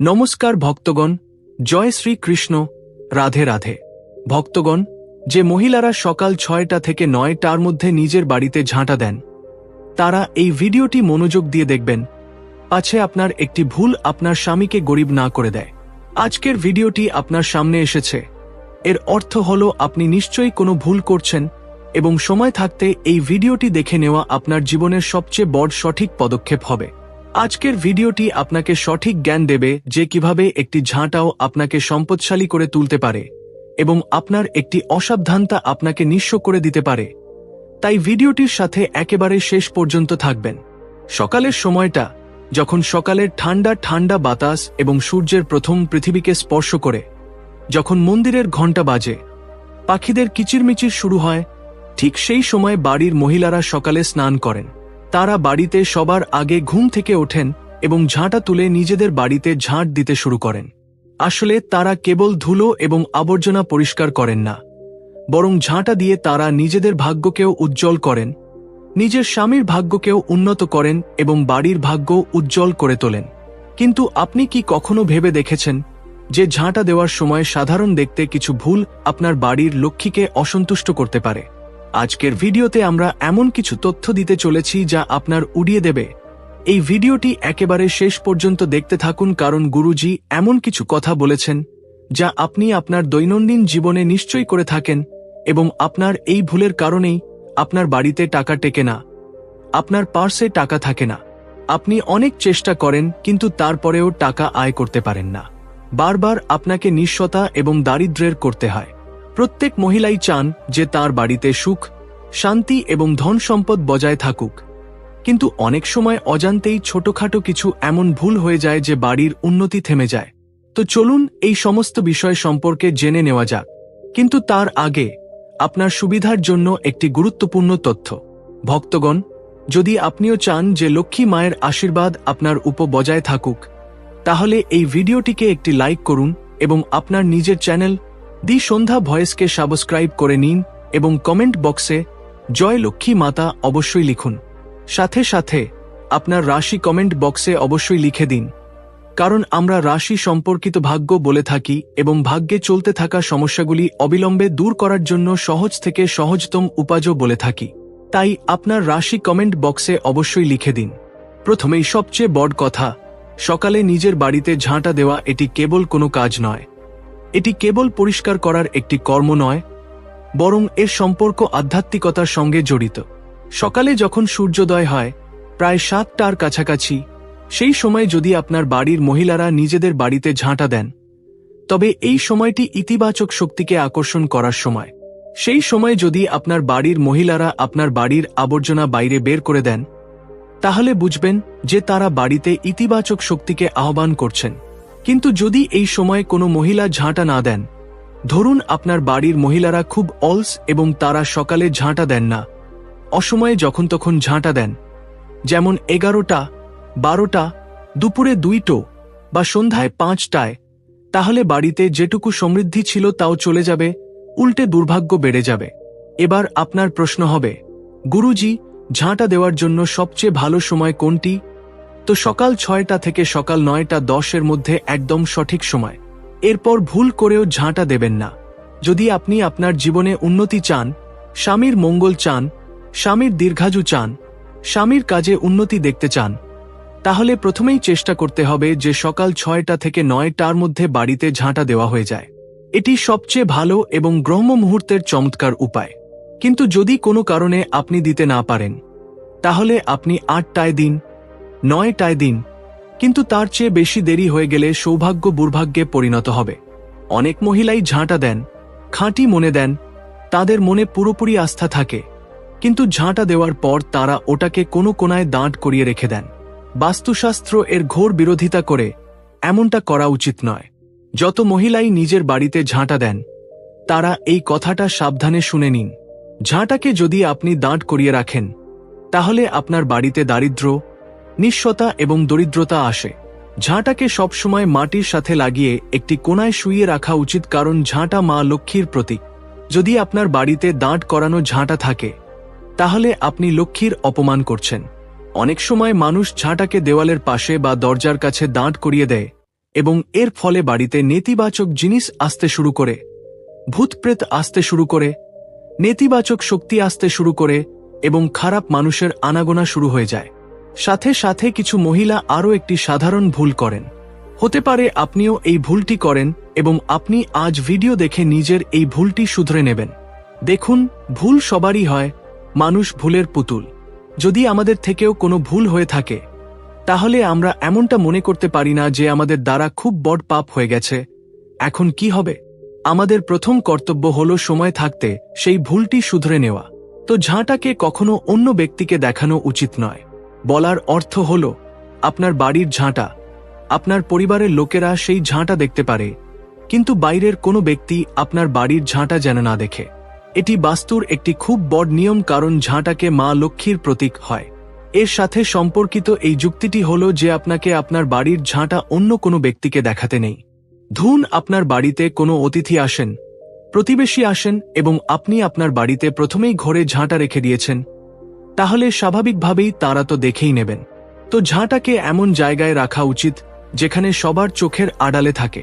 নমস্কার ভক্তগণ, জয় শ্রী কৃষ্ণ রাধে রাধে। ভক্তগণ, যে মহিলারা সকাল ছয়টা থেকে নয়টার মধ্যে নিজের বাড়িতে ঝাঁটা দেন, তারা এই ভিডিওটি মনোযোগ দিয়ে দেখবেন। আছে আপনার একটি ভুল আপনার স্বামীকে গরিব না করে দেয়। আজকের ভিডিওটি আপনার সামনে এসেছে। এর অর্থ হল, আপনি নিশ্চয়ই কোনো ভুল করছেন এবং সময় থাকতে এই ভিডিওটি দেখে নেওয়া আপনার জীবনের সবচেয়ে বড় সঠিক পদক্ষেপ হবে। আজকের ভিডিওটি আপনাকে সঠিক জ্ঞান দেবে যে কীভাবে একটি ঝাঁটাও আপনাকে সম্পদশালী করে তুলতে পারে এবং আপনার একটি অসাবধানতা আপনাকে নিঃস্ব করে দিতে পারে। তাই ভিডিওটির সাথে একেবারে শেষ পর্যন্ত থাকবেন। সকালের সময়টা, যখন সকালের ঠান্ডা ঠান্ডা বাতাস এবং সূর্যের প্রথম পৃথিবীকে স্পর্শ করে, যখন মন্দিরের ঘণ্টা বাজে, পাখিদের কিচিরমিচির শুরু হয়, ঠিক সেই সময় বাড়ির মহিলারা সকালে স্নান করেন। তারা বাড়িতে সবার আগে ঘুম থেকে ওঠেন এবং ঝাঁটা তুলে নিজেদের বাড়িতে ঝাঁট দিতে শুরু করেন। আসলে তারা কেবল ধুলো এবং আবর্জনা পরিষ্কার করেন না, বরং ঝাঁটা দিয়ে তারা নিজেদের ভাগ্যকেও উজ্জ্বল করেন, নিজের স্বামীর ভাগ্যকেও উন্নত করেন এবং বাড়ির ভাগ্য উজ্জ্বল করে তোলেন। কিন্তু আপনি কি কখনো ভেবে দেখেছেন যে ঝাঁটা দেওয়ার সময় সাধারণ দেখতে কিছু ভুল আপনার বাড়ির লক্ষ্মীকে অসন্তুষ্ট করতে পারে? আজকের ভিডিওতে আমরা এমন কিছু তথ্য দিতে চলেছি যা আপনার উড়িয়ে দেবে। এই ভিডিওটি একেবারে শেষ পর্যন্ত দেখতে থাকুন কারণ গুরুজি এমন কিছু কথা বলেছেন যা আপনি আপনার দৈনন্দিন জীবনে নিশ্চয়ই করে থাকেন এবং আপনার এই ভুলের কারণেই আপনার বাড়িতে টাকা টেকে না। আপনার পার্সে টাকা থাকে না। আপনি অনেক চেষ্টা করেন, কিন্তু তারপরেও টাকা আয় করতে পারেন না। বারবার আপনাকে নিঃস্বতা এবং দারিদ্র্যের করতে হয়। প্রত্যেক মহিলাই চান যে তার বাড়িতে সুখ, শান্তি এবং ধন সম্পদ বজায় থাকুক। কিন্তু অনেক সময় অজান্তেই ছোটখাটো কিছু এমন ভুল হয়ে যায় যে বাড়ির উন্নতি থেমে যায়। তো চলুন এই সমস্ত বিষয় সম্পর্কে জেনে নেওয়া যাক। কিন্তু তার আগে আপনার সুবিধার জন্য একটি গুরুত্বপূর্ণ তথ্য। ভক্তগণ, যদি আপনিও চান যে লক্ষ্মী মায়ের আশীর্বাদ আপনার উপ বজায় থাকুক, তাহলে এই ভিডিওটিকে একটি লাইক করুন এবং আপনার নিজের চ্যানেল দি সন্ধ্যা ভয়েসকে সাবস্ক্রাইব করে নিন এবং কমেন্ট বক্সে জয় লক্ষ্মী মাতা অবশ্যই লিখুন। সাথে সাথে আপনার রাশি কমেন্ট বক্সে অবশ্যই লিখে দিন। কারণ আমরা রাশি সম্পর্কিত ভাগ্য বলে থাকি এবং ভাগ্যে চলতে থাকা সমস্যাগুলি অবিলম্বে দূর করার জন্য সহজ থেকে সহজতম উপাজও বলে থাকি। তাই আপনার রাশি কমেন্ট বক্সে অবশ্যই লিখে দিন। প্রথমেই সবচেয়ে বড় কথা, সকালে নিজের বাড়িতে ঝাঁটা দেওয়া এটি কেবল কোনো কাজ নয়। এটি কেবল পরিষ্কার করার একটি কর্ম নয়, বরং এর সম্পর্ক আধ্যাত্মিকতার সঙ্গে জড়িত। সকালে যখন সূর্যোদয় হয়, প্রায় সাতটার কাছাকাছি, সেই সময় যদি আপনার বাড়ির মহিলারা নিজেদের বাড়িতে ঝাঁটা দেন, তবে এই সময়টি ইতিবাচক শক্তিকে আকর্ষণ করার সময়। সেই সময় যদি আপনার বাড়ির মহিলারা আপনার বাড়ির আবর্জনা বাইরে বের করে দেন, তাহলে বুঝবেন যে তারা বাড়িতে ইতিবাচক শক্তিকে আহ্বান করছেন। কিন্তু যদি এই সময়ে কোনো মহিলা ঝাঁটা না দেন, ধরুন আপনার বাড়ির মহিলারা খুব অলস এবং তারা সকালে ঝাঁটা দেন না। অসময়ে যখন তখন ঝাঁটা দেন, যেমন এগারোটা, বারোটা, দুপুরে দুইটো বা সন্ধ্যায় পাঁচটায়, তাহলে বাড়িতে যেটুকু সমৃদ্ধি ছিল তাও চলে যাবে, উল্টে দুর্ভাগ্য বেড়ে যাবে। এবার আপনার প্রশ্ন হবে, গুরুজি, ঝাঁটা দেওয়ার জন্য সবচেয়ে ভালো সময় কোনটি? তো সকাল ছয়টা থেকে সকাল নয়টা দশের মধ্যে একদম সঠিক সময়। এরপর ভুল করেও ঝাঁটা দেবেন না। যদি আপনি আপনার জীবনে উন্নতি চান, স্বামীর মঙ্গল চান, স্বামীর দীর্ঘাজু চান, স্বামীর কাজে উন্নতি দেখতে চান, তাহলে প্রথমেই চেষ্টা করতে হবে যে সকাল ছয়টা থেকে নয়টার মধ্যে বাড়িতে ঝাঁটা দেওয়া হয়ে যায়। এটি সবচেয়ে ভালো এবং গ্রহম মুহূর্তের চমৎকার উপায়। কিন্তু যদি কোনো কারণে আপনি দিতে না পারেন, তাহলে আপনি আটটায় দিন নয়টায় দিন। কিন্তু তার চেয়ে বেশি দেরি হয়ে গেলে সৌভাগ্য দুর্ভাগ্যে পরিণত হবে। অনেক মহিলাই ঝাঁটা দেন, খাঁটি মনে দেন, তাদের মনে পুরোপুরি আস্থা থাকে। কিন্তু ঝাঁটা দেওয়ার পর তারা ওটাকে কোনো কোনায় দাঁট করিয়ে রেখে দেন। বাস্তুশাস্ত্র এর ঘোর বিরোধিতা করে এমনটা করা উচিত নয়। যত মহিলাই নিজের বাড়িতে ঝাঁটা দেন, তারা এই কথাটা সাবধানে শুনে নিন। ঝাঁটাকে যদি আপনি দাঁট করিয়ে রাখেন, তাহলে আপনার বাড়িতে দারিদ্র নিঃস্বতা এবং দরিদ্রতা আসে। ঝাঁটাকে সবসময় মাটির সাথে লাগিয়ে একটি কোনায় শুইয়ে রাখা উচিত কারণ ঝাঁটা মা লক্ষ্মীর প্রতীক। যদি আপনার বাড়িতে দাঁট করানো ঝাঁটা থাকে, তাহলে আপনি লক্ষ্মীর অপমান করছেন। অনেক সময় মানুষ ঝাঁটাকে দেওয়ালের পাশে বা দরজার কাছে দাঁট করিয়ে দেয় এবং এর ফলে বাড়িতে নেতিবাচক জিনিস আসতে শুরু করে, ভূতপ্রেত আসতে শুরু করে, নেতিবাচক শক্তি আসতে শুরু করে এবং খারাপ মানুষের আনাগোনা শুরু হয়ে যায়। সাথে সাথে কিছু মহিলা আরও একটি সাধারণ ভুল করেন। হতে পারে আপনিও এই ভুলটি করেন এবং আপনি আজ ভিডিও দেখে নিজের এই ভুলটি শুধরে নেবেন। দেখুন, ভুল সবারই হয়, মানুষ ভুলের পুতুল। যদি আমাদের থেকেও কোনো ভুল হয়ে থাকে, তাহলে আমরা এমনটা মনে করতে পারি না যে আমাদের দ্বারা খুব বড় পাপ হয়ে গেছে। এখন কি হবে? আমাদের প্রথম কর্তব্য হল সময় থাকতে সেই ভুলটি শুধরে নেওয়া। তো ঝাঁটাকে কখনো অন্য ব্যক্তিকে দেখানো উচিত নয়। বলার অর্থ হল, আপনার বাড়ির ঝাঁটা। আপনার পরিবারের লোকেরা সেই ঝাঁটা দেখতে পারে, কিন্তু বাইরের কোনো ব্যক্তি আপনার বাড়ির ঝাঁটা যেন না দেখে। এটি বাস্তুর একটি খুব বড় নিয়ম, কারণ ঝাঁটাকে মা লক্ষ্মীর প্রতীক হয়। এর সাথে সম্পর্কিত এই যুক্তিটি হল যে আপনাকে আপনার বাড়ির ঝাঁটা অন্য কোনো ব্যক্তিকে দেখাতে নেই। ধুন, আপনার বাড়িতে কোনো অতিথি আসেন, প্রতিবেশী আসেন এবং আপনি আপনার বাড়িতে প্রথমেই ঘরে ঝাঁটা রেখে দিয়েছেন তাহলে স্বাভাবিকভাবেই তারা তো দেখেই নেবেন। তো ঝাঁটাকে এমন জায়গায় রাখা উচিত, যেখানে সবার চোখের আড়ালে থাকে।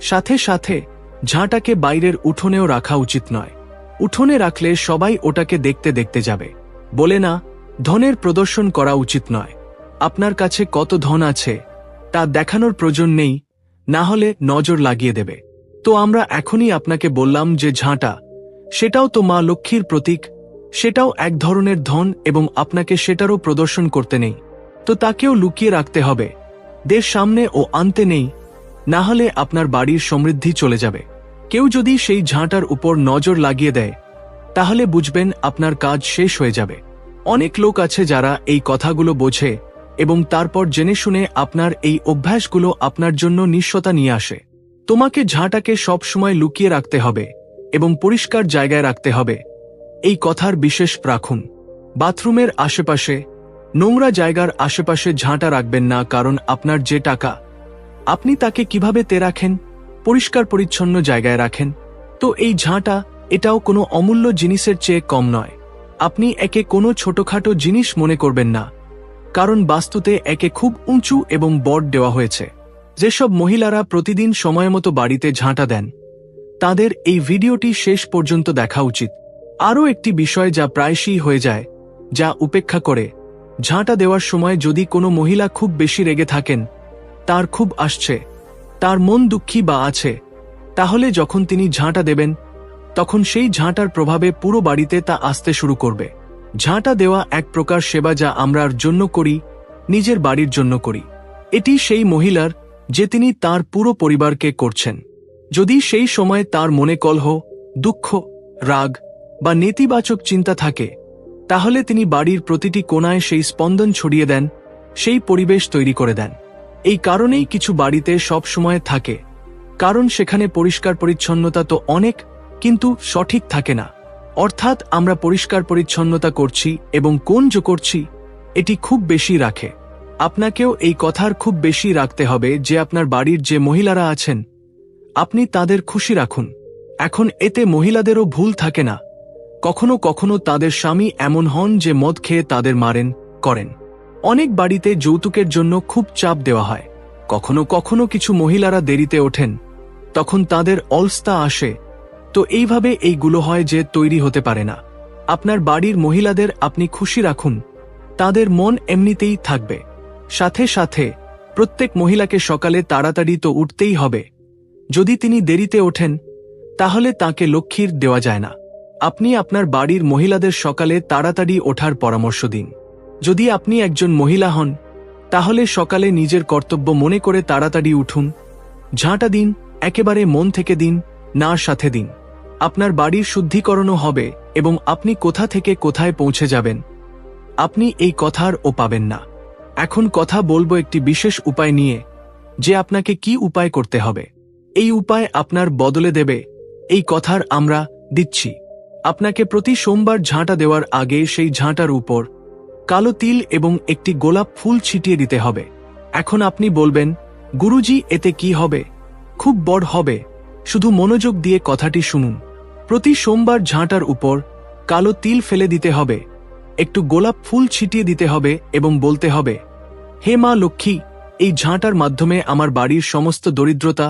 সাথে সাথে, ঝাঁটাকে বাইরের উঠোনেও রাখা উচিত নয়। উঠোনে রাখলে সবাই ওটাকে দেখতে দেখতে যাবে। বলে না, ধনের প্রদর্শন করা উচিত নয়। আপনার কাছে কত ধন আছে, তা দেখানোর প্রয়োজন নেই, না হলে নজর লাগিয়ে দেবে। তো আমরা এখনই আপনাকে বললাম যে ঝাঁটা, সেটাও তো মা লক্ষ্মীর প্রতীক সেটাও এক ধরনের ধন এবং আপনাকে সেটারও প্রদর্শন করতে নেই। তো তাকেও লুকিয়ে রাখতে হবে। দেশ সামনে ও আনতে নেই, না হলে আপনার বাড়ির সমৃদ্ধি চলে যাবে। কেউ যদি সেই ঝাঁটার উপর নজর লাগিয়ে দেয়, তাহলে বুঝবেন আপনার কাজ শেষ হয়ে যাবে। অনেক লোক আছে যারা এই কথাগুলো বোঝে এবং তারপর জেনে শুনে আপনার এই অভ্যাসগুলো আপনার জন্য নিঃস্বতা নিয়ে আসে। তোমাকে ঝাঁটাকে সবসময় লুকিয়ে রাখতে হবে এবং পরিষ্কার জায়গায় রাখতে হবে। এই কথার বিশেষ রাখুন বাথরুমের আশেপাশে, নোংরা জায়গার আশেপাশে ঝাঁটা রাখবেন না কারণ আপনার যে টাকা, আপনি তাকে কীভাবে তে রাখেন, পরিষ্কার পরিচ্ছন্ন জায়গায় রাখেন, তো এই ঝাঁটা এটাও কোনো অমূল্য জিনিসের চেয়ে কম নয়। আপনি একে কোনো ছোটখাটো জিনিস মনে করবেন না, কারণ বাস্তুতে একে খুব উঁচু এবং বড় দেওয়া হয়েছে। যেসব মহিলারা প্রতিদিন সময়মতো বাড়িতে ঝাঁটা দেন, তাদের এই ভিডিওটি শেষ পর্যন্ত দেখা উচিত। আরও একটি বিষয় যা প্রায়শই হয়ে যায়, যা উপেক্ষা করে। ঝাঁটা দেওয়ার সময় যদি কোনো মহিলা খুব বেশি রেগে থাকেন, তার খুব আসছে, তার মন দুঃখী বা আছে, তাহলে যখন তিনি ঝাঁটা দেবেন, তখন সেই ঝাঁটার প্রভাবে পুরো বাড়িতে তা আসতে শুরু করবে। ঝাঁটা দেওয়া এক প্রকার সেবা যা আমরার জন্য করি, নিজের বাড়ির জন্য করি। এটি সেই মহিলার, যে তিনি তার পুরো পরিবারকে করছেন। যদি সেই সময় তার মনে কলহ, দুঃখ, রাগ বা নেতিবাচক চিন্তা থাকে, তাহলে তিনি বাড়ির প্রতিটি কোনায় সেই স্পন্দন ছড়িয়ে দেন, সেই পরিবেশ তৈরি করে দেন। এই কারণেই কিছু বাড়িতে সব সময় থাকে, কারণ সেখানে পরিষ্কার পরিচ্ছন্নতা তো অনেক, কিন্তু সঠিক থাকে না। অর্থাৎ আমরা পরিষ্কার পরিচ্ছন্নতা করছি এবং কোন যে করছি, এটি খুব বেশি রাখে। আপনাকেও এই কথার খুব বেশি রাখতে হবে যে আপনার বাড়ির যে মহিলারা আছেন, আপনি তাদের খুশি রাখুন। এখন এতে মহিলাদেরও ভুল থাকে না। কখনো কখনো তাদের স্বামী এমন হন যে মদ খেয়ে তাদের মারেন, করেন। অনেক বাড়িতে যৌতুকের জন্য খুব চাপ দেওয়া হয়। কখনো কখনো কিছু মহিলারা দেরিতে ওঠেন, তখন তাদের অলস্তা আসে। তো এইভাবে এইগুলো হয় যে তৈরি হতে পারে না। আপনার বাড়ির মহিলাদের আপনি খুশি রাখুন। তাদের মন এমনিতেই থাকবে। সাথে সাথে, প্রত্যেক মহিলাকে সকালে তাড়াতাড়ি তো উঠতেই হবে। যদি তিনি দেরিতে ওঠেন, তাহলে তাকে লক্ষ্মীর দেওয়া যায় না। আপনি আপনার বাড়ির মহিলাদের সকালে তাড়াতাড়ি ওঠার পরামর্শ দিন। যদি আপনি একজন মহিলা হন, তাহলে সকালে নিজের কর্তব্য মনে করে তাড়াতাড়ি উঠুন, ঝাঁটা দিন, একেবারে মন থেকে দিন না সাথে দিন। আপনার বাড়ির শুদ্ধিকরণও হবে এবং আপনি কোথা থেকে কোথায় পৌঁছে যাবেন, আপনি এই কথার ও পাবেন না। এখন কথা বলব একটি বিশেষ উপায় নিয়ে, যে আপনাকে কি উপায় করতে হবে। এই উপায় আপনার বদলে দেবে, এই কথার আমরা দিচ্ছি। আপনাকে প্রতি সোমবার ঝাঁটা দেওয়ার আগে সেই ঝাঁটার উপর কালো তিল এবং একটি গোলাপ ফুল ছিটিয়ে দিতে হবে। এখন আপনি বলবেন, গুরুজি, এতে কি হবে? খুব বড় হবে। শুধু মনোযোগ দিয়ে কথাটি শুনুন। প্রতি সোমবার ঝাঁটার উপর কালো তিল ফেলে দিতে হবে। একটু গোলাপ ফুল ছিটিয়ে দিতে হবে এবং বলতে হবে, হে মা লক্ষ্মী, এই ঝাঁটার মাধ্যমে আমার বাড়ির সমস্ত দরিদ্রতা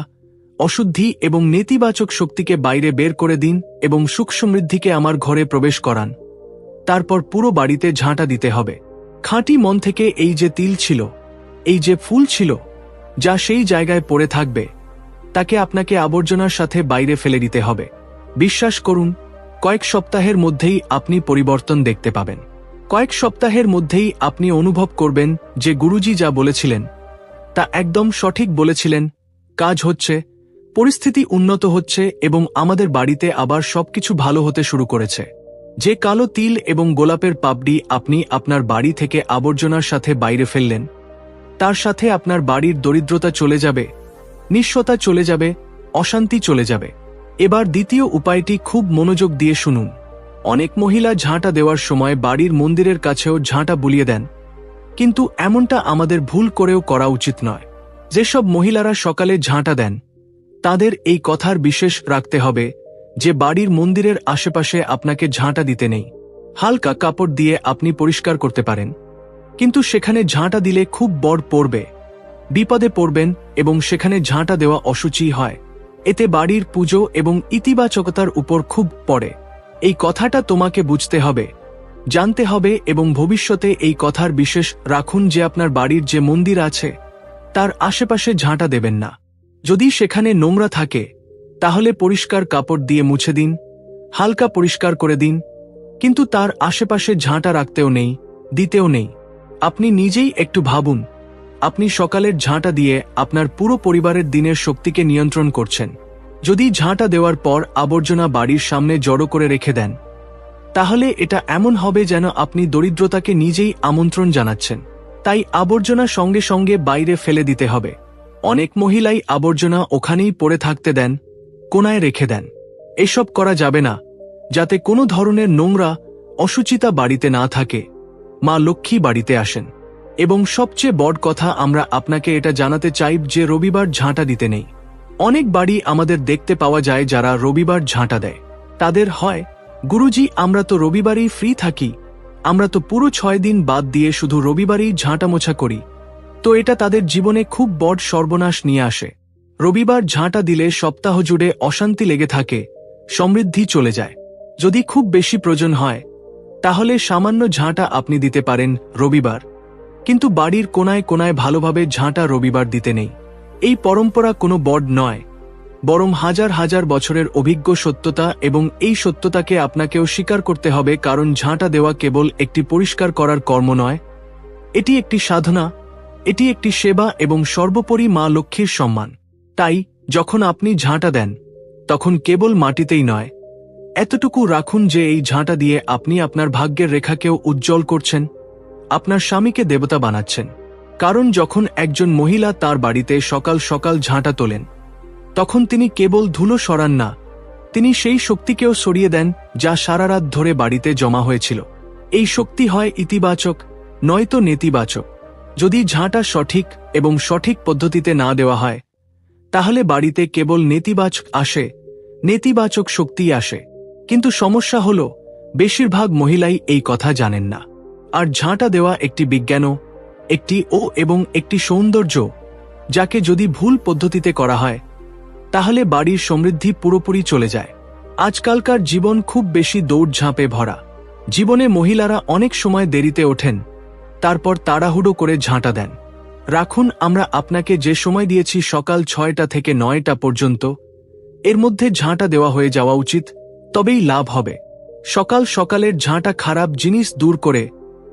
অশুদ্ধি এবং নেতিবাচক শক্তিকে বাইরে বের করে দিন এবং সুখ সমৃদ্ধিকে আমার ঘরে প্রবেশ করান। তারপর পুরো বাড়িতে ঝাঁটা দিতে হবে। খাঁটি মন থেকে এই যে তিল ছিল, এই যে ফুল ছিল, যা সেই জায়গায় পড়ে থাকবে, তাকে আপনাকে আবর্জনার সাথে বাইরে ফেলে দিতে হবে। বিশ্বাস করুন, কয়েক সপ্তাহের মধ্যেই আপনি পরিবর্তন দেখতে পাবেন। কয়েক সপ্তাহের মধ্যেই আপনি অনুভব করবেন যে গুরুজি যা বলেছিলেন, তা একদম সঠিক বলেছিলেন, কাজ হচ্ছে পরিস্থিতি উন্নত হচ্ছে এবং আমাদের বাড়িতে আবার সবকিছু ভালো হতে শুরু করেছে। যে কালো তিল এবং গোলাপের পাপড়ি আপনি আপনার বাড়ি থেকে আবর্জনার সাথে বাইরে ফেললেন, তার সাথে আপনার বাড়ির দরিদ্রতা চলে যাবে, নিঃস্বতা চলে যাবে, অশান্তি চলে যাবে। এবার দ্বিতীয় উপায়টি খুব মনোযোগ দিয়ে শুনুন। অনেক মহিলা ঝাঁটা দেওয়ার সময় বাড়ির মন্দিরের কাছেও ঝাঁটা বুলিয়ে দেন। কিন্তু এমনটা আমাদের ভুল করেও করা উচিত নয়। যেসব মহিলারা সকালে ঝাঁটা দেন তাদের এই কথার বিশেষ রাখতে হবে যে বাড়ির মন্দিরের আশেপাশে আপনাকে ঝাঁটা দিতে নেই। হালকা কাপড় দিয়ে আপনি পরিষ্কার করতে পারেন। কিন্তু সেখানে ঝাঁটা দিলে খুব বড় পড়বে। বিপদে পড়বেন এবং সেখানে ঝাঁটা দেওয়া অসুচি হয়। এতে বাড়ির পুজো এবং ইতিবাচকতার উপর খুব পড়ে। এই কথাটা তোমাকে বুঝতে হবে, জানতে হবে এবং ভবিষ্যতে এই কথার বিশেষ রাখুন যে আপনার বাড়ির যে মন্দির আছে, তার আশেপাশে ঝাঁটা দেবেন না। যদি সেখানে নোংরা থাকে, তাহলে পরিষ্কার কাপড় দিয়ে মুছে দিন, হালকা পরিষ্কার করে দিন, কিন্তু তার আশেপাশে ঝাঁটা রাখতেও নেই, দিতেও নেই। আপনি নিজেই একটু ভাবুন, আপনি সকালের ঝাঁটা দিয়ে আপনার পুরো পরিবারের দিনের শক্তিকে নিয়ন্ত্রণ করছেন। যদি ঝাঁটা দেওয়ার পর আবর্জনা বাড়ির সামনে জড়ো করে রেখে দেন, তাহলে এটা এমন হবে যেন আপনি দরিদ্রতাকে নিজেই আমন্ত্রণ জানাচ্ছেন। তাই আবর্জনা সঙ্গে সঙ্গে বাইরে ফেলে দিতে হবে। অনেক মহিলাই আবর্জনা ওখানেই পড়ে থাকতে দেন, কোনায় রেখে দেন। এসব করা যাবে না, যাতে কোনো ধরনের নোংরা, অসুচিতা বাড়িতে না থাকে। মা লক্ষ্মী বাড়িতে আসেন। এবং সবচেয়ে বড় কথা, আমরা আপনাকে এটা জানাতে চাই যে রবিবার ঝাঁটা দিতে নেই। অনেক বাড়ি আমাদের দেখতে পাওয়া যায় যারা রবিবার ঝাঁটা দেয়। তাদের হয়, গুরুজি, আমরা তো রবিবারেই ফ্রি থাকি। আমরা তো পুরো ছয় দিন বাদ দিয়ে শুধু রবিবারেই ঝাঁটা মোছা করি। তো এটা তাদের জীবনে খুব বড় সর্বনাশ নিয়ে আসে। রবিবার ঝাঁটা দিলে সপ্তাহ জুড়ে অশান্তি লেগে থাকে, সমৃদ্ধি চলে যায়। যদি খুব বেশি প্রয়োজন হয়, তাহলে সামান্য ঝাঁটা আপনি দিতে পারেন রবিবার। কিন্তু বাড়ির কোনায় কোনায় ভালোভাবে ঝাঁটা রবিবার দিতে নেই। এই পরম্পরা কোনো বড নয়, বরং হাজার হাজার বছরের অভিজ্ঞ সত্যতা এবং এই সত্যতাকে আপনাকেও স্বীকার করতে হবে, কারণ ঝাঁটা দেওয়া কেবল একটি পরিষ্কার করার কর্ম নয়, এটি একটি সাধনা এটি একটি সেবা এবং সর্বোপরি মা লক্ষ্মীর সম্মান। তাই, যখন আপনি ঝাঁটা দেন, তখন কেবল মাটিতেই নয়। এতটুকু রাখুন যে এই ঝাঁটা দিয়ে আপনি আপনার ভাগ্যের রেখাকেও উজ্জ্বল করছেন, আপনার স্বামীকে দেবতা বানাচ্ছেন। কারণ যখন একজন মহিলা তার বাড়িতে সকাল সকাল ঝাঁটা তোলেন, তখন তিনি কেবল ধুলো সরান না, তিনি সেই শক্তিকেও সরিয়ে দেন যা সারা রাত ধরে বাড়িতে জমা হয়েছিল। এই শক্তি হয় ইতিবাচক, নয়তো নেতিবাচক। যদি ঝাঁটা সঠিক এবং সঠিক পদ্ধতিতে না দেওয়া হয়, তাহলে বাড়িতে কেবল নেতিবাচক আসে, নেতিবাচক শক্তি আসে। কিন্তু সমস্যা হল, বেশিরভাগ মহিলাই এই কথা জানেন না। আর ঝাঁটা দেওয়া একটি বিজ্ঞানও, একটি ও এবং একটি সৌন্দর্য যাকে যদি ভুল পদ্ধতিতে করা হয়, তাহলে বাড়ির সমৃদ্ধি পুরোপুরি চলে যায়। আজকালকার জীবন খুব বেশি দৌড়ঝাঁপে ভরা। জীবনে মহিলারা অনেক সময় দেরিতে ওঠেন তারপর তাড়াহুড়ো করে ঝাঁটা দেন। রাখুন, আমরা আপনাকে যে সময় দিয়েছি সকাল ছয়টা থেকে নয়টা পর্যন্ত, এর মধ্যে ঝাঁটা দেওয়া হয়ে যাওয়া উচিত, তবেই লাভ হবে। সকাল সকালের ঝাঁটা খারাপ জিনিস দূর করে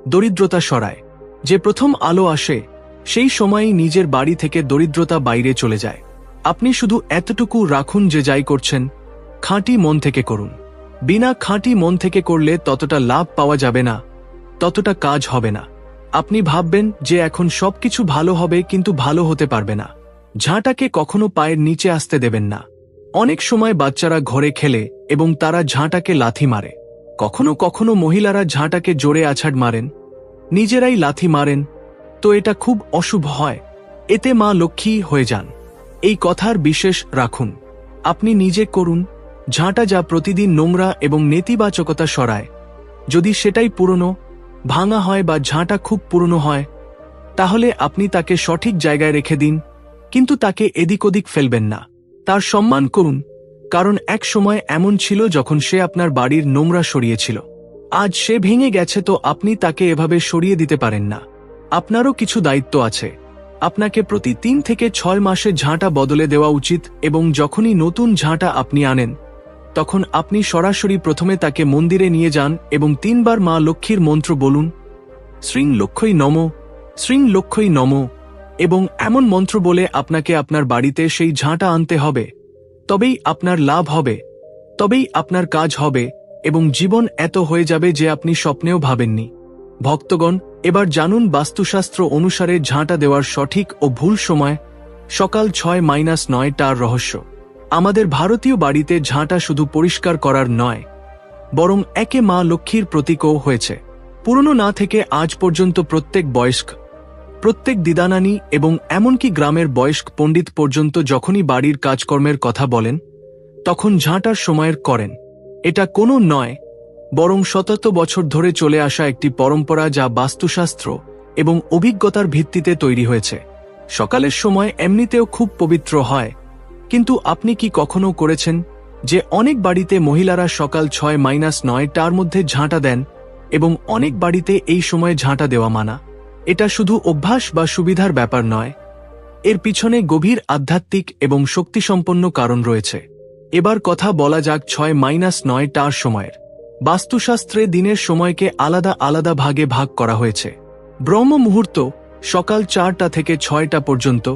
দরিদ্রতা সরায়। যে প্রথম আলো আসে, সেই সময়ই নিজের বাড়ি থেকে দরিদ্রতা বাইরে চলে যায়। আপনি শুধু এতটুকু রাখুন যে যাই করছেন, খাঁটি মন থেকে করুন। বিনা খাঁটি মন থেকে করলে ততটা লাভ পাওয়া যাবে না, ততটা কাজ হবে না। আপনি ভাববেন যে এখন সবকিছু ভালো হবে কিন্তু ভালো হতে পারবে না। ঝাঁটাকে কখনো পায়ের নিচে আসতে দেবেন না। অনেক সময় বাচ্চারা ঘরে খেলে এবং তারা ঝাঁটাকে লাথি মারে। কখনো কখনো মহিলারা ঝাঁটাকে জোরে আছাড় মারেন। নিজেরাই লাথি মারেন। তো এটা খুব অশুভ হয়। এতে মা লক্ষ্মী হয়ে যান। এই কথার বিশেষ রাখুন। আপনি নিজে করুন। ঝাঁটা যা প্রতিদিন নোংরা এবং নেতিবাচকতা সরায়। যদি সেটাই পুরনো ভাঙা হয় বা ঝাঁটা খুব পুরনো হয়, তাহলে আপনি তাকে সঠিক জায়গায় রেখে দিন, কিন্তু তাকে এদিক ওদিক ফেলবেন না। তার সম্মান করুন, কারণ এক সময় এমন ছিল যখন সে আপনার বাড়ির নোংরা সরিয়েছিল। আজ সে ভেঙে গেছে তো আপনি তাকে এভাবে সরিয়ে দিতে পারেন না। আপনারও কিছু দায়িত্ব আছে। আপনাকে প্রতি তিন থেকে ছয় মাসে ঝাঁটা বদলে দেওয়া উচিত এবং যখনই নতুন ঝাঁটা আপনি আনেন তখন আপনি সরাসরি প্রথমে তাকে মন্দিরে নিয়ে যান এবং তিনবার মা লক্ষ্মীর মন্ত্র বলুন, শ্রীং লক্ষ্যই নম, শ্রীং লক্ষ্যই নম। এবং এমন মন্ত্র বলে আপনাকে আপনার বাড়িতে সেই ঝাঁটা আনতে হবে। তবেই আপনার লাভ হবে, তবেই আপনার কাজ হবে এবং জীবন এত হয়ে যাবে যে আপনি স্বপ্নেও ভাবেননি। ভক্তগণ, এবার জানুন বাস্তুশাস্ত্র অনুসারে ঝাঁটা দেওয়ার সঠিক ও ভুল সময় সকাল ছয় মাইনাস নয় টার রহস্য। আমাদের ভারতীয় বাড়িতে ঝাঁটা শুধু পরিষ্কার করার নয়, বরং একে মা লক্ষ্মীর প্রতীকও হয়েছে। পুরনো না থেকে আজ পর্যন্ত প্রত্যেক বয়স্ক, প্রত্যেক দিদানানি এবং এমনকি গ্রামের বয়স্ক পণ্ডিত পর্যন্ত যখনই বাড়ির কাজকর্মের কথা বলেন, তখন ঝাঁটার সময়ের করেন। এটা কোনো নয়, বরং শতত বছর ধরে চলে আসা একটি পরম্পরা যা বাস্তুশাস্ত্র এবং অভিজ্ঞতার ভিত্তিতে তৈরি হয়েছে। সকালের সময় এমনিতেও খুব পবিত্র হয় কিন্তু আপনি কি কখনো করেছেন যে অনেক বাড়িতে মহিলারা সকাল ছয় মাইনাস নয় টার মধ্যে ঝাঁটা দেন এবং অনেক বাড়িতে এই সময়ে ঝাঁটা দেওয়া মানা? এটা শুধু অভ্যাস বা সুবিধার ব্যাপার নয়। এর পিছনে গভীর আধ্যাত্মিক এবং শক্তিসম্পন্ন কারণ রয়েছে। এবার কথা বলা যাক ছয় মাইনাস নয় টার সময়ের। বাস্তুশাস্ত্রে দিনের সময়কে আলাদা আলাদা ভাগে ভাগ করা হয়েছে। ব্রহ্ম মুহূর্ত সকাল চারটা থেকে ছয়টা পর্যন্ত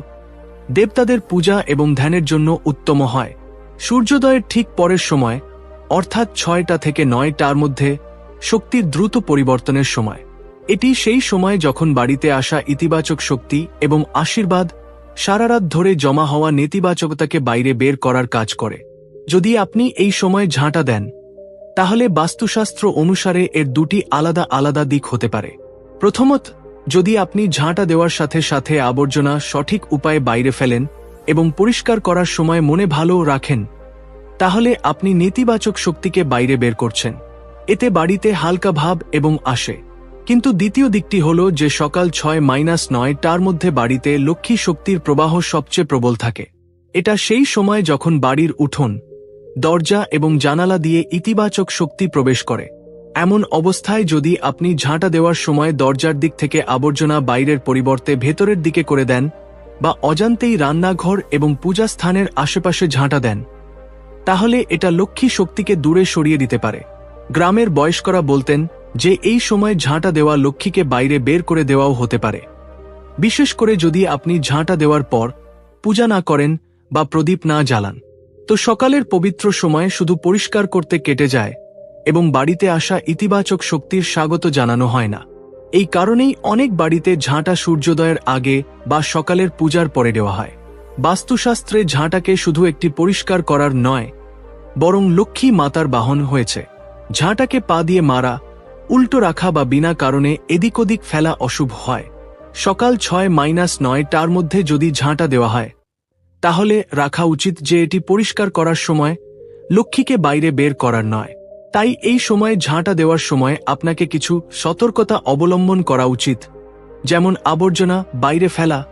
দেবতাদের পূজা এবং ধ্যানের জন্য উত্তম হয়। সূর্যোদয়ের ঠিক পরের সময়, অর্থাৎ ছয়টা থেকে নয়টার মধ্যে শক্তির দ্রুত পরিবর্তনের সময়। এটি সেই সময় যখন বাড়িতে আসা ইতিবাচক শক্তি এবং আশীর্বাদ সারারাত ধরে জমা হওয়া নেতিবাচকতাকে বাইরে বের করার কাজ করে। যদি আপনি এই সময় ঝাঁটা দেন, তাহলে বাস্তুশাস্ত্র অনুসারে এর দুটি আলাদা আলাদা দিক হতে পারে। প্রথমত যদি আপনি ঝাঁটা দেওয়ার সাথে সাথে আবর্জনা সঠিক উপায়ে বাইরে ফেলেন এবং পরিষ্কার করার সময় মনে ভালো রাখেন, তাহলে আপনি নেতিবাচক শক্তিকে বাইরে বের করছেন। এতে বাড়িতে হালকা ভাব এবং আসে। কিন্তু দ্বিতীয় দিকটি হল যে সকাল ছয় মাইনাস নয়, তার মধ্যে বাড়িতে লক্ষ্মী শক্তির প্রবাহ সবচেয়ে প্রবল থাকে। এটা সেই সময় যখন বাড়ির উঠোন, দরজা এবং জানালা দিয়ে ইতিবাচক শক্তি প্রবেশ করে। এমন অবস্থায় যদি আপনি ঝাঁটা দেওয়ার সময় দরজার দিক থেকে আবর্জনা বাইরের পরিবর্তে ভেতরের দিকে করে দেন বা অজান্তেই রান্নাঘর এবং পূজা স্থানের আশেপাশে ঝাঁটা দেন, তাহলে এটা লক্ষ্মী শক্তিকে দূরে সরিয়ে দিতে পারে। গ্রামের বয়স্করা বলতেন যে এই সময় ঝাঁটা দেওয়া লক্ষ্মীকে বাইরে বের করে দেওয়াও হতে পারে। বিশেষ করে যদি আপনি ঝাঁটা দেওয়ার পর পূজা না করেন বা প্রদীপ না জ্বালান। তো সকালের পবিত্র সময় শুধু পরিষ্কার করতে কেটে যায় এবং বাড়িতে আসা ইতিবাচক শক্তির স্বাগত জানানো হয় না। এই কারণেই অনেক বাড়িতে ঝাঁটা সূর্যোদয়ের আগে বা সকালের পূজার পরে দেওয়া হয়। বাস্তুশাস্ত্রে ঝাঁটাকে শুধু একটি পরিষ্কার করার নয়, বরং লক্ষ্মী মাতার বাহন হয়েছে। ঝাঁটাকে পা দিয়ে মারা, উল্টো রাখা বা বিনা কারণে এদিক ওদিক ফেলা অশুভ হয়। সকাল ছয় মাইনাস নয় তার মধ্যে যদি ঝাঁটা দেওয়া হয়, তাহলে রাখা উচিত যে এটি পরিষ্কার করার সময় লক্ষ্মীকে বাইরে বের করার নয়। তাই এই সময়ে ঝাঁটা দেওয়ার সময় আপনাকে কিছু সতর্কতা অবলম্বন করা উচিত। যেমন আবর্জনা, বাইরে ফেলা,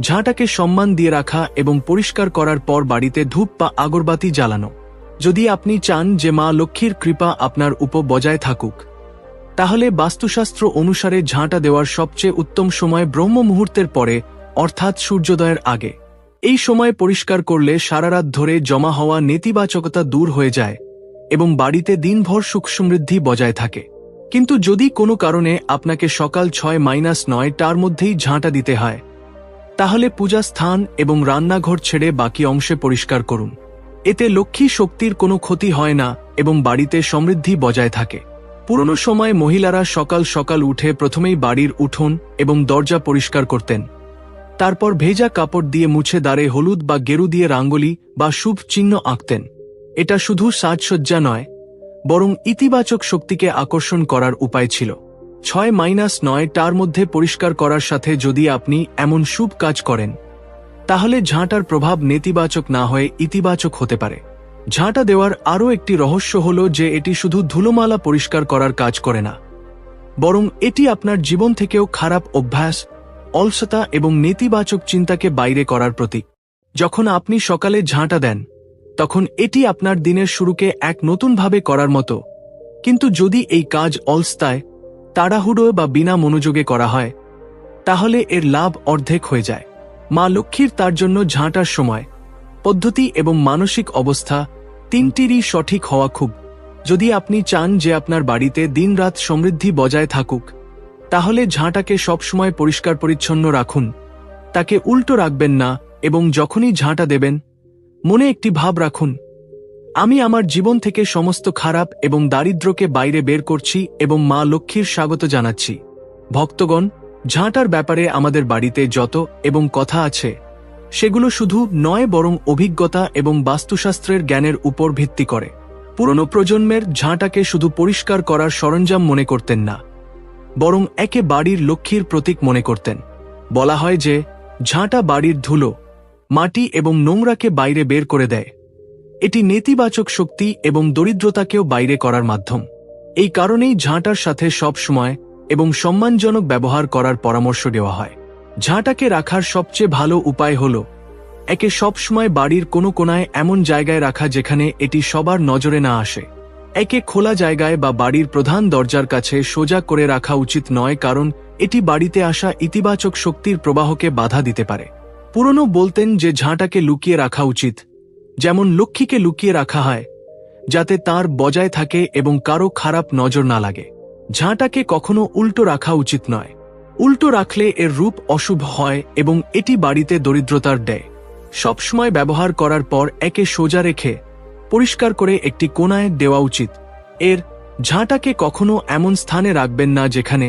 ঝাঁটাকে সম্মান দিয়ে রাখা এবং পরিষ্কার করার পর বাড়িতে ধূপ বা আগরবাতি জ্বালানো। যদি আপনি চান যে মা লক্ষ্মীর কৃপা আপনার উপ বজায় থাকুক, তাহলে বাস্তুশাস্ত্র অনুসারে ঝাঁটা দেওয়ার সবচেয়ে উত্তম সময় ব্রহ্ম মুহূর্তের পরে, অর্থাৎ সূর্যোদয়ের আগে। এই সময় পরিষ্কার করলে সারারাত ধরে জমা হওয়া নেতিবাচকতা দূর হয়ে যায়। এবং বাড়িতে দিনভর সুখ সমৃদ্ধি বজায় থাকে। কিন্তু যদি কোনো কারণে আপনাকে সকাল ছয় মাইনাস নয় তার মধ্যেই ঝাঁটা দিতে হয়, তাহলে পূজা স্থান এবং রান্নাঘর ছেড়ে বাকি অংশে পরিষ্কার করুন। এতে লক্ষ্মী শক্তির কোনো ক্ষতি হয় না এবং বাড়িতে সমৃদ্ধি বজায় থাকে। পুরনো সময় মহিলারা সকাল সকাল উঠে প্রথমেই বাড়ির উঠোন এবং দরজা পরিষ্কার করতেন। তারপর ভেজা কাপড় দিয়ে মুছে দাঁড়ে হলুদ বা গেরু দিয়ে রাঙ্গলি বা শুভ চিহ্ন আঁকতেন। এটা শুধু সাজসজ্জা নয়, বরং ইতিবাচক শক্তিকে আকর্ষণ করার উপায় ছিল। ছয় মাইনাস নয় তার মধ্যে পরিষ্কার করার সাথে যদি আপনি এমন শুভ কাজ করেন, তাহলে ঝাঁটার প্রভাব নেতিবাচক না হয়ে ইতিবাচক হতে পারে। ঝাঁটা দেওয়ার আরও একটি রহস্য হল যে এটি শুধু ধুলোমালা পরিষ্কার করার কাজ করে না, বরং এটি আপনার জীবন থেকেও খারাপ অভ্যাস, অলসতা এবং নেতিবাচক চিন্তাকে বাইরে করার প্রতীক। যখন আপনি সকালে ঝাঁটা দেন তখন এটি আপনার দিনের শুরুকে এক নতুনভাবে করার মতো। কিন্তু যদি এই কাজ অলস্তায়, তাড়াহুড়ো বা বিনা মনোযোগে করা হয়, তাহলে এর লাভ অর্ধেক হয়ে যায়। মা লক্ষ্মীর তার জন্য ঝাঁটার সময়, পদ্ধতি এবং মানসিক অবস্থা তিনটিরই সঠিক হওয়া খুব। যদি আপনি চান যে আপনার বাড়িতে দিনরাত সমৃদ্ধি বজায় থাকুক, তাহলে ঝাঁটাকে সবসময় পরিষ্কার পরিচ্ছন্ন রাখুন। তাকে উল্টো রাখবেন না এবং যখনই ঝাঁটা দেবেন মনে একটি ভাব রাখুন। আমি আমার জীবন থেকে সমস্ত খারাপ এবং দারিদ্র্যকে বাইরে বের করছি এবং মা লক্ষ্মীর স্বাগত জানাচ্ছি। ভক্তগণ, ঝাঁটার ব্যাপারে আমাদের বাড়িতে যত এবং কথা আছে, সেগুলো শুধু নয় বরং অভিজ্ঞতা এবং বাস্তুশাস্ত্রের জ্ঞানের উপর ভিত্তি করে। পুরনো প্রজন্মের ঝাঁটাকে শুধু পরিষ্কার করার সরঞ্জাম মনে করতেন না, বরং একে বাড়ির লক্ষ্মীর প্রতীক মনে করতেন। বলা হয় যে, ঝাঁটা বাড়ির ধুলো মাটি এবং নোংরাকে বাইরে বের করে দেয়। এটি নেতিবাচক শক্তি এবং দরিদ্রতাকেও বাইরে করার মাধ্যম। এই কারণেই ঝাঁটার সাথে সব সময় এবং সম্মানজনক ব্যবহার করার পরামর্শ দেওয়া হয়। ঝাঁটাকে রাখার সবচেয়ে ভালো উপায় হল, একে সবসময় বাড়ির কোনো কোনায় এমন জায়গায় রাখা যেখানে এটি সবার নজরে না আসে। একে খোলা জায়গায় বা বাড়ির প্রধান দরজার কাছে সোজা করে রাখা উচিত নয়, কারণ এটি বাড়িতে আসা ইতিবাচক শক্তির প্রবাহকে বাধা দিতে পারে। পুরনো বলতেন যে ঝাঁটাকে লুকিয়ে রাখা উচিত, যেমন লক্ষ্মীকে লুকিয়ে রাখা হয়, যাতে তার বজায় থাকে এবং কারও খারাপ নজর না লাগে। ঝাঁটাকে কখনো উল্টো রাখা উচিত নয়। উল্টো রাখলে এর রূপ অশুভ হয় এবং এটি বাড়িতে দরিদ্রতার দেয়। সবসময় ব্যবহার করার পর একে সোজা রেখে পরিষ্কার করে একটি কোনায় দেওয়া উচিত। এর ঝাঁটাকে কখনো এমন স্থানে রাখবেন না যেখানে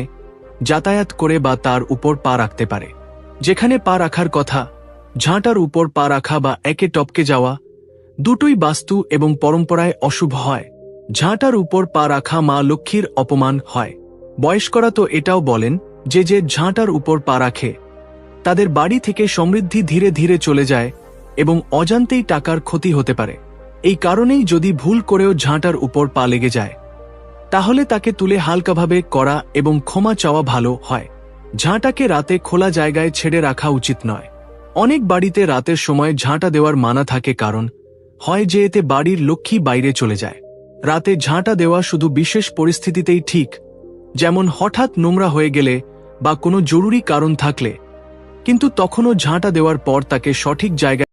যাতায়াত করে বা তার উপর পা রাখতে পারে। যেখানে পা রাখার কথা ঝাঁটার উপর পা রাখা বা একে টপকে যাওয়া দুটোই বাস্তু এবং পরম্পরায় অশুভ হয়। ঝাঁটার উপর পা রাখা মা লক্ষ্মীর অপমান হয়। বয়স্করা তো এটাও বলেন যে যে ঝাঁটার উপর পা রাখে, তাদের বাড়ি থেকে সমৃদ্ধি ধীরে ধীরে চলে যায় এবং অজান্তেই টাকার ক্ষতি হতে পারে। এই কারণেই যদি ভুল করেও ঝাঁটার উপর পা লেগে যায়, তাহলে তাকে তুলে হালকাভাবে করা এবং ক্ষমা চাওয়া ভালো হয়। ঝাঁটাকে রাতে খোলা জায়গায় ছেড়ে রাখা উচিত নয়। অনেক বাড়িতে রাতের সময় ঝাঁটা দেওয়ার মানা থাকে কারণ হয় যে এতে বাড়ির লক্ষ্মী বাইরে চলে যায়। রাতে ঝাঁটা দেওয়া শুধু বিশেষ পরিস্থিতিতেই ঠিক, যেমন হঠাৎ নোংরা হয়ে গেলে বা কোনো জরুরি কারণ থাকলে, কিন্তু তখনও ঝাঁটা দেওয়ার পর তাকে সঠিক জায়গায়